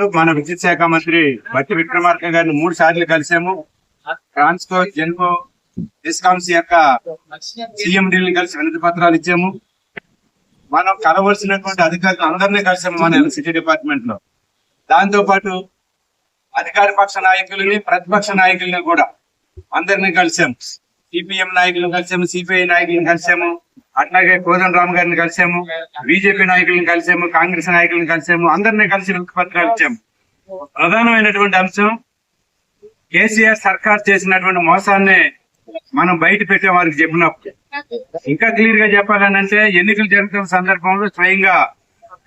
పాటు మన విద్యుత్ శాఖ మంత్రి బట్టి విక్రమార్క గారిని మూడు సార్లు కలిసాము. ట్రాన్స్కో జెన్కో డిస్కామ్స్ యొక్క సీఎం ని కలిసి వినతి పత్రాలు ఇచ్చాము. మనం కలవలసినటువంటి అధికారులు అందరినీ కలిసాము మన సిటీ డిపార్ట్మెంట్లో దాంతో పాటు అధికార పక్ష నాయకులని ప్రతిపక్ష నాయకులని కూడా అందరినీ కలిసాము. సిపిఎం నాయకులను కలిసాము సిపిఐ నాయకులను కలిసాము. అట్లాగే కోదండ రామ్ గారిని కలిసాము బీజేపీ నాయకులను కలిసాము కాంగ్రెస్ నాయకులను కలిసాము అందరినీ కలిసి పత్రాలు ఇచ్చాము. ప్రధానమైనటువంటి అంశం కేసీఆర్ సర్కార్ చేసినటువంటి మోసాన్ని మనం బయట పెట్టే వారికి చెప్పినప్పుడు. ఇంకా క్లియర్గా చెప్పాలని అంటే ఎన్నికలు జరుగుతున్న సందర్భంలో స్వయంగా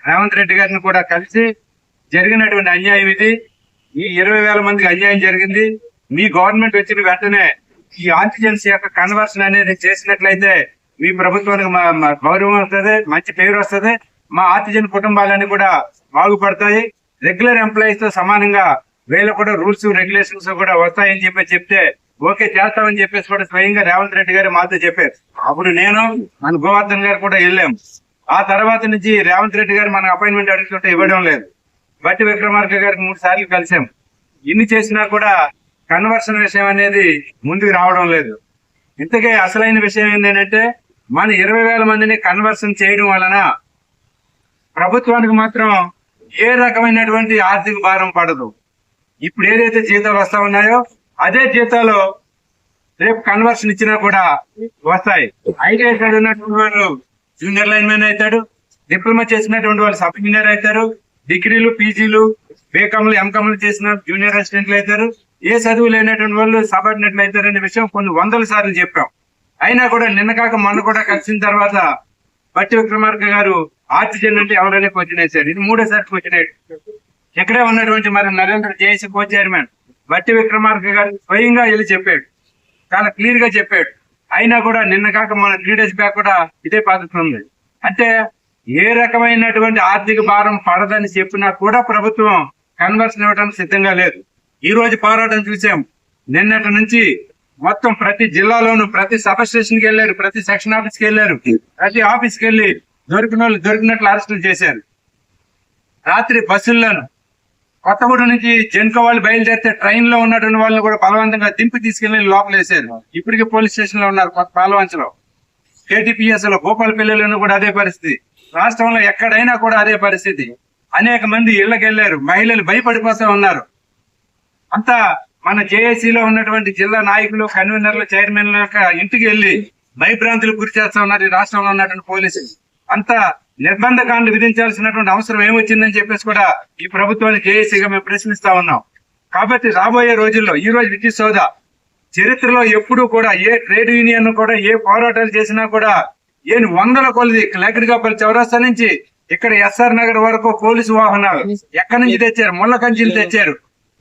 రేవంత్ రెడ్డి గారిని కూడా కలిసి జరిగినటువంటి అన్యాయం ఇది. ఈ ఇరవై వేల మందికి అన్యాయం జరిగింది. మీ గవర్నమెంట్ వచ్చిన వెంటనే ఈ ఆంటిజెన్స్ యొక్క కన్వర్షన్ అనేది చేసినట్లయితే మీ ప్రభుత్వానికి మా- గౌరవం వస్తుంది మంచి పేరు వస్తుంది. మా ఆర్టిజన్ కుటుంబాలన్నీ కూడా బాగుపడతాయి. రెగ్యులర్ ఎంప్లాయీస్తో సమానంగా వీళ్ళు కూడా రూల్స్ రెగ్యులేషన్స్ కూడా వస్తాయని చెప్పి చెప్తే ఓకే చేస్తామని చెప్పేసి కూడా స్వయంగా రేవంత్ రెడ్డి గారు మాతో చెప్పారు. అప్పుడు నేను మన గోవర్ధన్ గారు కూడా వెళ్ళాం ఆ తర్వాత నుంచి రేవంత్ రెడ్డి గారు మన అపాయింట్మెంట్ అడుగుతుంటే ఇవ్వడం లేదు. బట్టి విక్రమార్క గారికి మూడు సార్లు కలిసాం ఇన్ని చేసినా కూడా కన్వర్షన్ విషయం అనేది ముందుకు రావడం లేదు. ఇంతకే అసలైన విషయం ఏంటంటే మన ఇరవై వేల మందిని కన్వర్షన్ చేయడం వలన ప్రభుత్వానికి మాత్రం ఏ రకమైనటువంటి ఆర్థిక భారం పడదు. ఇప్పుడు ఏదైతే జీతాలు వస్తా ఉన్నాయో అదే జీతాలు రేపు కన్వర్షన్ ఇచ్చినా కూడా వస్తాయి. ఐటీఐ ఉన్నటువంటి వాళ్ళు జూనియర్ లైన్ మ్యాన్ అవుతాడు డిప్లొమా చేసినటువంటి వాళ్ళు సబ్ ఇంజనీర్ అవుతారు డిగ్రీలు పీజీలు బీకామ్లు ఎంకామ్లు చేసిన జూనియర్ అసిస్టెంట్లు అవుతారు. ఏ చదువు లేనటువంటి వాళ్ళు సబార్డినేట్లు అవుతారు అనే విషయం కొన్ని వందల సార్లు చెప్పాం. అయినా కూడా నిన్న కాక మొన్న కూడా కలిసిన తర్వాత బట్టి విక్రమార్క గారు ఆక్సిజన్ అంటే ఎవరైనా క్వశ్చన్ వేశారు ఇది మూడోసారి క్వశ్చన్ ఇక్కడే ఉన్నటువంటి మరి నరేంద్ర జేఏసీ కో చైర్మన్ బట్టి విక్రమార్క గారు స్వయంగా వెళ్ళి చెప్పాడు. చాలా క్లియర్గా చెప్పాడు. అయినా కూడా నిన్న కాక మన త్రీ డేస్ బ్యాక్ కూడా ఇదే పద్ధతి ఉంది. అంటే ఏ రకమైనటువంటి ఆర్థిక భారం పడదని చెప్పినా కూడా ప్రభుత్వం కన్వర్షన్ ఇవ్వడానికి సిద్ధంగా లేదు. ఈ రోజు పోరాటం చూసాం. నిన్నటి నుంచి మొత్తం ప్రతి జిల్లాలోనూ ప్రతి సబ్ స్టేషన్కి వెళ్ళారు ప్రతి సెక్షన్ ఆఫీస్కి వెళ్ళారు ప్రతి ఆఫీస్కి వెళ్ళి దొరికిన వాళ్ళు దొరికినట్లు అరెస్టులు చేశారు. రాత్రి బస్సుల్లోను కొత్తగూడెం నుంచి జెన్కో వాళ్ళు బయలుదేరితే ట్రైన్లో ఉన్నటువంటి వాళ్ళని కూడా బలవంతంగా దింపి తీసుకెళ్ళి లోపల వేశారు. ఇప్పటికే పోలీస్ స్టేషన్లో ఉన్నారు పాలవంచలో కేటీపీఎస్లో భూపాలపల్లిలోనూ కూడా అదే పరిస్థితి. రాష్ట్రంలో ఎక్కడైనా కూడా అదే పరిస్థితి. అనేక మంది ఇళ్ళకు వెళ్ళారు మహిళలు భయపడిపోతూ ఉన్నారు. అంతా మన జేఏసీలో లో ఉన్నటువంటి జిల్లా నాయకులు కన్వీనర్లు చైర్మన్ల యొక్క ఇంటికి వెళ్ళి భయభ్రాంతులు గురి చేస్తా ఉన్నారు ఈ రాష్ట్రంలో ఉన్నటువంటి పోలీసులు. అంతా నిర్బంధకాండ విధించాల్సినటువంటి అవసరం ఏమొచ్చిందని చెప్పేసి కూడా ఈ ప్రభుత్వాన్ని జేఏసీగా మేము ప్రశ్నిస్తా ఉన్నాం. కాబట్టి రాబోయే రోజుల్లో ఈ రోజు విద్యుత్ సోదా చరిత్రలో ఎప్పుడూ కూడా ఏ ట్రేడ్ యూనియన్ కూడా ఏ పోరాటాలు చేసినా కూడా ఏని వందల కొలది లేకడికాపల్లి చౌరస్తా నుంచి ఇక్కడ ఎస్ఆర్ నగర్ వరకు పోలీసు వాహనాలు ఎక్కడి నుంచి తెచ్చారు? ముళ్ళ కంచెలు తెచ్చారు.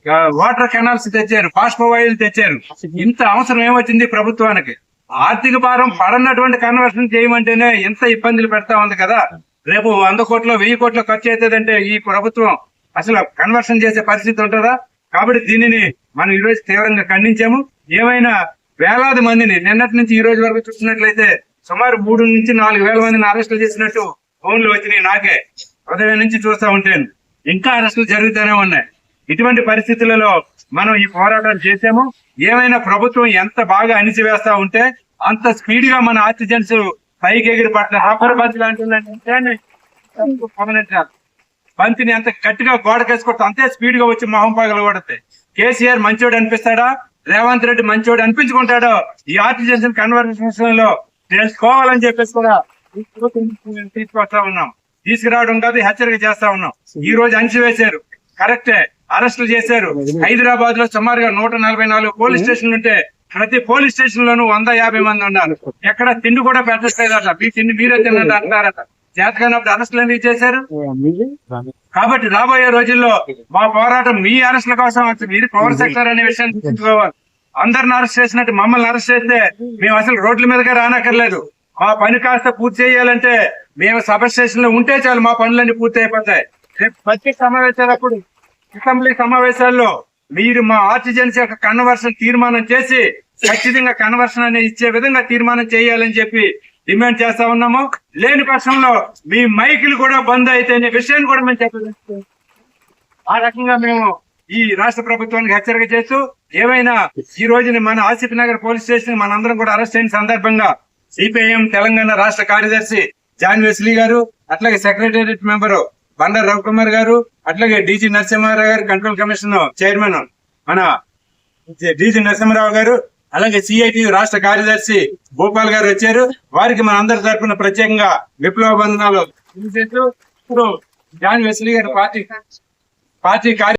వాటర్ కెనాల్స్ తెచ్చారు పాష్పవాయులు తెచ్చారు. ఇంత అవసరం ఏమొచ్చింది ప్రభుత్వానికి? ఆర్థిక భారం పడనటువంటి కన్వర్షన్ చేయమంటేనే ఎంత ఇబ్బందులు పెడతా ఉంది కదా. రేపు వంద కోట్లు వెయ్యి కోట్లు ఖర్చు అవుతుందంటే ఈ ప్రభుత్వం అసలు కన్వర్షన్ చేసే పరిస్థితి ఉంటుందా? కాబట్టి దీనిని మనం ఈ రోజు తీవ్రంగా ఖండించాము. ఏమైనా వేలాది మందిని నిన్నటి నుంచి ఈ రోజు వరకు చూసినట్లయితే సుమారు మూడు నుంచి నాలుగు వేల మందిని అరెస్టులు చేసినట్టు ఫోన్లు వచ్చినాయి నాకే. ఉదయం నుంచి చూస్తా ఉంటాను. ఇంకా అరెస్టులు జరుగుతూనే ఉన్నాయి. ఇటువంటి పరిస్థితులలో మనం ఈ పోరాటం చేసాము ఏమైనా ప్రభుత్వం ఎంత బాగా అణిచివేస్తా ఉంటే అంత స్పీడ్గా మన ఆక్సిజన్స్ పైకి ఎగిరి పట్ల హాఫర్ బస్ లాంటి గమనించాలి బంతిని ఎంత గట్టిగా గోడకేసుకుంటే అంతే స్పీడ్గా వచ్చి మొహం పగలగొడతాయి కేసీఆర్ మంచోడు అనిపిస్తాడా? రేవంత్ రెడ్డి మంచోడు అనిపించుకుంటాడో? ఈ ఆర్టిజన్స్ కన్వర్సేషన్లో తెలుసుకోవాలని చెప్పేసి కూడా తీసుకొస్తా ఉన్నాం. తీసుకురావడం కాదు హెచ్చరిక చేస్తా ఉన్నాం. ఈ రోజు అణిచివేశారు. కరెక్టే. అరెస్టులు చేశారు. హైదరాబాద్లో సుమారుగా నూట నలభై నాలుగు పోలీస్ స్టేషన్లు ఉంటే ప్రతి పోలీస్ స్టేషన్ లోనూ వంద యాభై మంది ఉన్నారు. ఎక్కడ తిండి కూడా పెట్టట్లేదట మీ తిండి మీరే తిన్నట్టు అంటారట చేతకానప్పుడు అరెస్టులు ఎందుకు చేశారు? కాబట్టి రాబోయే రోజుల్లో మా పోరాటం మీ అరెస్టుల కోసం ఇది పవర్ సెక్టర్ అనే విషయాన్ని గుర్తుంచుకోవాలి. అందరిని అరెస్ట్ చేసినట్టు మమ్మల్ని అరెస్ట్ చేస్తే మేము అసలు రోడ్ల మీదగా రానక్కర్లేదు. మా పని కాస్త పూర్తి చేయాలంటే మేము సబ్ స్టేషన్లో ఉంటే చాలు మా పనులన్నీ పూర్తి అయిపోతాయి రేపు బడ్జెట్ సమావేశాలప్పుడు అసెంబ్లీ సమావేశాల్లో మీరు మా ఆర్టిజన్స్ యొక్క కన్వర్షన్ తీర్మానం చేసి ఖచ్చితంగా కన్వర్షన్ అనేది ఇచ్చే విధంగా తీర్మానం చేయాలని చెప్పి డిమాండ్ చేస్తా ఉన్నాము. లేని పక్షంలో మీ మైకులు కూడా బంద్ అయితే అనే విషయాన్ని కూడా మేము చెప్పలేదు ఆ రకంగా మేము ఈ రాష్ట్ర ప్రభుత్వానికి హెచ్చరిక చేస్తూ ఏమైనా ఈ రోజున మన ఆసిఫ్ నగర్ పోలీస్ స్టేషన్ మనందరం కూడా అరెస్ట్ అయిన సందర్భంగా సిపిఐఎం తెలంగాణ రాష్ట్ర కార్యదర్శి జాన్ వెస్లీ గారు అట్లాగే సెక్రటేరియట్ మెంబరు బండారు రవికుమార్ గారు అట్లాగే డీజీ నరసింహారావు గారు కంట్రోల్ కమిషన్ చైర్మన్ మన డీజీ నరసింహారావు గారు అలాగే సిఐటి రాష్ట్ర కార్యదర్శి భూపాల్ గారు వచ్చారు. వారికి మన అందరి తరఫున ప్రత్యేకంగా విప్లవ బంధనాలు ఇప్పుడు జాన్ వెస్లీ గారు పార్టీ పార్టీ కార్య